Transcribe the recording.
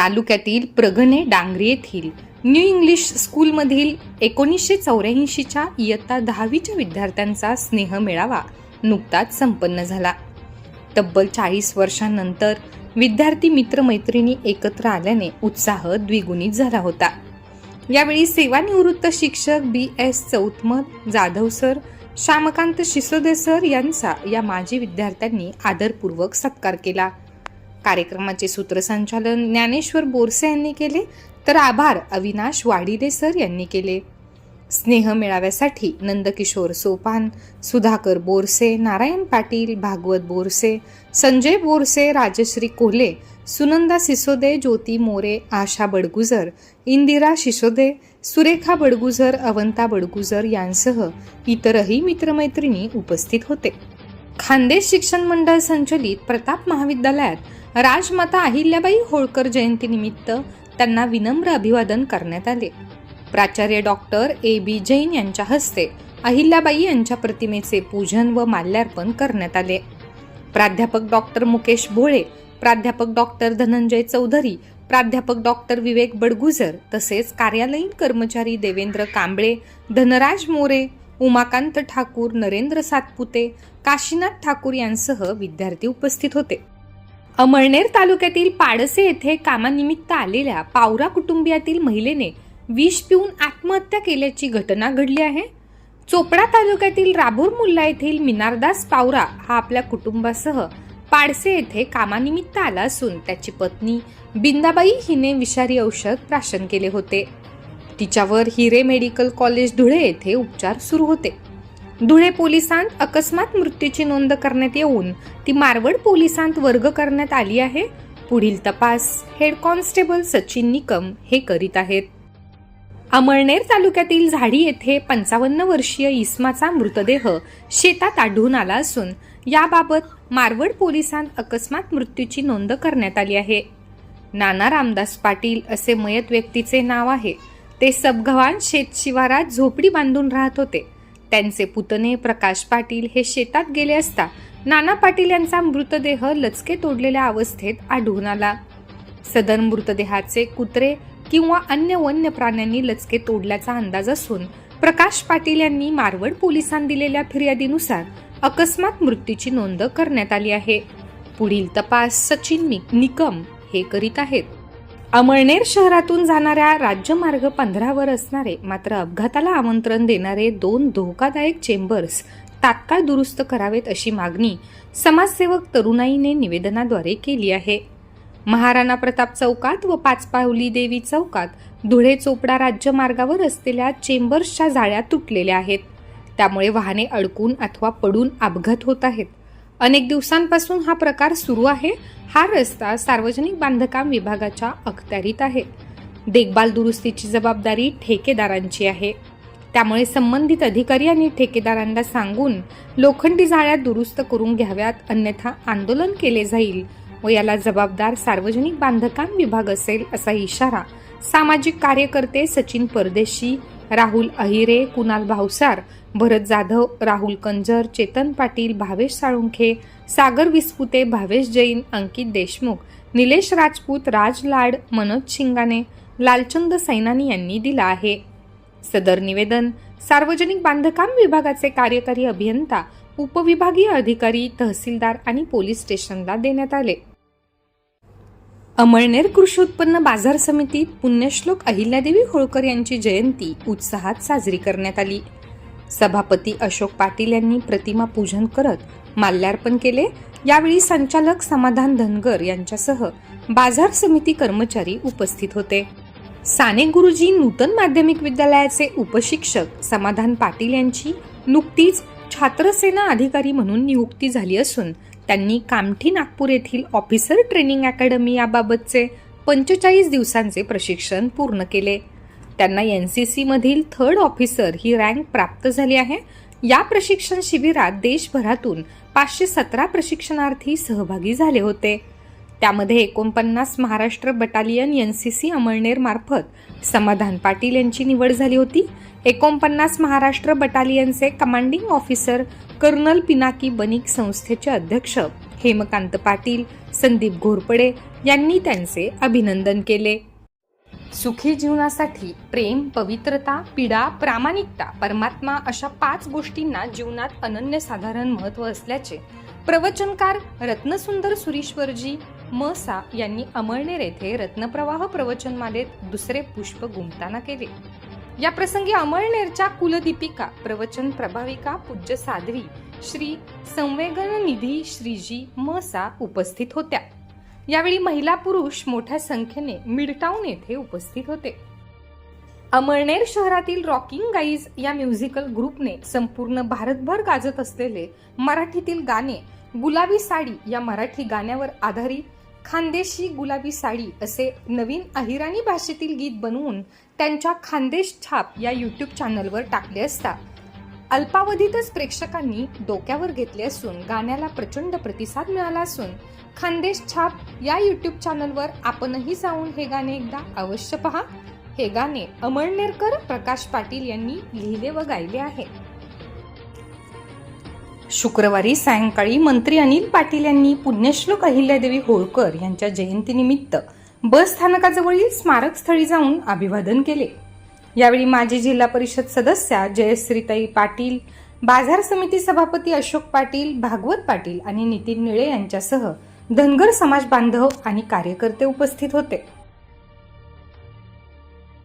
तालुक्यातील प्रगणे डांगरे येथील new English स्कूलमधील एकोणीसशे चौऱ्याऐंशीच्या इयत्ता दहावीच्या विद्यार्थ्यांचा स्नेह मेळावा नुकताच संपन्न झाला. तब्बल चाळीस वर्षांनंतर विद्यार्थी मित्रमैत्रिणी एकत्र आल्याने उत्साह द्विगुणित झाला होता. यावेळी सेवानिवृत्त शिक्षक B S Chouthmal Jadhav sir Shyamkant Shisode sir यांचा या माजी विद्यार्थ्यांनी आदरपूर्वक सत्कार केला. कार्यक्रमाचे सूत्रसंचालन ज्ञानेश्वर बोरसे यांनी केले तर आभार अविनाश वाडिले सर यांनी केले. स्नेह मेळाव्यासाठी नंदकिशोर सोपान सुधाकर बोरसे नारायण पाटील भागवत बोरसे संजय बोरसे राजश्री कोल्हे सुनंदा सिसोदे ज्योती मोरे आशा बडगुजर इंदिरा शिसोदे सुरेखा बडगुजर अवंता बडगुजर यांसह इतरही मित्रमैत्रिणी उपस्थित होते. खानदेश शिक्षण मंडळ संचलित प्रताप महाविद्यालयात राजमाता अहिल्याबाई होळकर जयंतीनिमित्त त्यांना विनम्र अभिवादन करण्यात आले. प्राचार्य डॉक्टर ए बी जैन यांच्या हस्ते अहिल्याबाई यांच्या प्रतिमेचे पूजन व माल्यार्पण करण्यात आले. प्राध्यापक डॉक्टर मुकेश भोळे प्राध्यापक डॉक्टर धनंजय चौधरी प्राध्यापक डॉक्टर विवेक बडगुजर तसेच कार्यालयीन कर्मचारी देवेंद्र कांबळे धनराज मोरे उमाकांत ठाकूर नरेंद्र सातपुते काशीनाथ ठाकूर यांसह विद्यार्थी उपस्थित होते. अमळनेर तालुक्यातील पाडसे येथे कामानिमित्त आलेल्या पावरा कुटुंबियातील महिलेने विष पिऊन आत्महत्या केल्याची घटना घडली आहे. चोपडा तालुक्यातील राबूर मुल्ला येथील मिनारदास पावरा हा आपल्या कुटुंबासह पाडसे येथे कामानिमित्त आला असून त्याची पत्नी बिंदाबाई हिने विषारी औषध प्राशन केले होते. तिच्यावर हिरे मेडिकल कॉलेज धुळे येथे उपचार सुरू होते. धुळे पोलिसांत अकस्मात मृत्यूची नोंद करण्यात येऊन ती मारवड पोलिसांत वर्ग करण्यात आली आहे. पुढील तपास हेड कॉन्स्टेबल सचिन निकम हे करीत आहेत. अमळनेर तालुक्यातील झाडी येथे पंचावन्न वर्षीय इस्माचा मृतदेह शेतात आढळून आला असून याबाबत मारवड पोलिसांत अकस्मात मृत्यूची नोंद करण्यात आली आहे. नाना रामदास पाटील असे मयत व्यक्तीचे नाव आहे. ते सबगव्हाण शेत शिवारात झोपडी बांधून राहत होते. त्यांचे पुतणे प्रकाश पाटील हे शेतात गेले असता नाना पाटील यांचा मृतदेह लचके तोडलेल्या अवस्थेत आढळून आला. सदर मृतदेहाचे कुत्रे किंवा अन्य वन्य प्राण्यांनी लचके तोडल्याचा अंदाज असून प्रकाश पाटील यांनी मारवड पोलिसांनी दिलेल्या फिर्यादीनुसार अकस्मात मृत्यूची नोंद करण्यात आली आहे. पुढील तपास सचिन निकम हे करीत आहेत. अमळनेर शहरातून जाणाऱ्या राज्यमार्ग पंधरावर असणारे मात्र अपघाताला आमंत्रण देणारे दोन धोकादायक चेंबर्स तात्काळ दुरुस्त करावेत अशी मागणी समाजसेवक तरुणाईने निवेदनाद्वारे केली आहे. महाराणा प्रताप चौकात व पाचपावली देवी चौकात धुळे चोपडा राज्यमार्गावर असलेल्या चेंबर्सच्या जाळ्या तुटलेल्या आहेत. त्यामुळे वाहने अडकून अथवा पडून अपघात होत आहेत. अनेक दिवसांपासून हा प्रकार सुरू आहे. हा रस्ता सार्वजनिक बांधकाम विभागाच्या अखत्यारीत आहे. देखभाल दुरुस्तीची जबाबदारी ठेकेदारांची आहे. त्यामुळे संबंधित अधिकारी आणि ठेकेदारांना सांगून लोखंडी जाळ्या दुरुस्त करून घ्याव्यात अन्यथा आंदोलन केले जाईल व याला जबाबदार सार्वजनिक बांधकाम विभाग असेल असा इशारा सामाजिक कार्यकर्ते सचिन परदेशी राहुल अहिरे कुणाल भावसार भरत जाधव राहुल कंजर चेतन पाटील भावेश साळुंखे सागर विस्पुते भावेश जैन अंकित देशमुख निलेश राजपूत राज लाड मनोज शिंगाने लालचंद सैनानी यांनी दिला आहे. सदर निवेदन सार्वजनिक बांधकाम विभागाचे कार्यकारी अभियंता उपविभागीय अधिकारी तहसीलदार आणि पोलीस स्टेशनला देण्यात आले. अमळनेर कृषी उत्पन्न बाजार समितीत पुण्यश्लोक अहिल्यादेवी होळकर यांची जयंती उत्साहात साजरी करण्यात आली. सभापती अशोक पाटील यांनी प्रतिमा पूजन करत माल्यार्पण केले. यावेळी संचालक समाधान धनगर यांच्यासह बाजार समिती कर्मचारी उपस्थित होते. साने गुरुजी नूतन माध्यमिक विद्यालयाचे उपशिक्षक समाधान पाटील यांची नुकतीच छात्रसेना अधिकारी म्हणून नियुक्ती झाली असून त्यांनी कामठी नागपूर येथील ऑफिसर ट्रेनिंग अकॅडमी याबाबतचे पंचेचाळीस दिवसांचे प्रशिक्षण पूर्ण केले. त्यांना एन सी सीमधील थर्ड ऑफिसर ही रँक प्राप्त झाली आहे. या प्रशिक्षण शिबिरात देशभरातून पाचशे सतरा प्रशिक्षणार्थी सहभागी झाले होते. त्यामध्ये एकोणपन्नास Maharashtra battalion N C C Amalner मार्फत समाधान पाटील यांची निवड झाली होती. एकोणपन्नास Maharashtra बटालियनचे commanding officer colonel Pinaki Banik संस्थेचे अध्यक्ष हेमकांत पाटील संदीप घोरपडे यांनी त्यांचे अभिनंदन केले. सुखी जीवनासाठी प्रेम पवित्रता पीडा प्रामाणिकता परमात्मा अशा पाच गोष्टींना जीवनात अनन्यसाधारण महत्त्व असल्याचे प्रवचनकार रत्नसुंदर सुरीश्वरजी मसा यांनी अमळनेर येथे रत्नप्रवाह प्रवचनमालेत दुसरे पुष्प गुंफताना केले. या प्रसंगी अमळनेरच्या कुलदीपिका प्रवचन प्रभाविका पूज्य साध्वी श्री संवेगन निधी श्रीजी मसा उपस्थित होत्या. यावेळी महिला पुरुष मोठ्या संख्येने मिडटाऊन येथे उपस्थित होते. अमळनेर शहरातील रॉकिंग गाईज या म्युझिकल ग्रुपने संपूर्ण भारतभर गाजत असलेले मराठीतील गाणे गुलाबी साडी या मराठी गाण्यावर आधारित खानदेशी गुलाबी साडी असे नवीन अहिराणी भाषेतील गीत बनवून त्यांच्या खानदेश छाप या यूट्यूब चॅनलवर टाकले असता अल्पावधीतच प्रेक्षकांनी डोक्यावर घेतले असून गाण्याला प्रचंड प्रतिसाद मिळाला असून खानदेश छाप या यूट्यूब चॅनलवर आपणही जाऊन हे गाणे एकदा अवश्य पहा. हे गाणे अमळनेरकर प्रकाश पाटील यांनी लिहिले व गायले आहे. शुक्रवारी सायंकाळी मंत्री अनिल पाटील यांनी पुण्यश्लोक अहिल्यादेवी होळकर यांच्या जयंतीनिमित्त बस स्थानकाजवळील स्मारक स्थळी जाऊन अभिवादन केले. यावेळी माजी जिल्हा परिषद सदस्या जयश्रीताई पाटील बाजार समिती सभापती अशोक पाटील भागवत पाटील आणि नितीन निळे यांच्यासह धनगर समाज बांधव आणि कार्यकर्ते उपस्थित होते.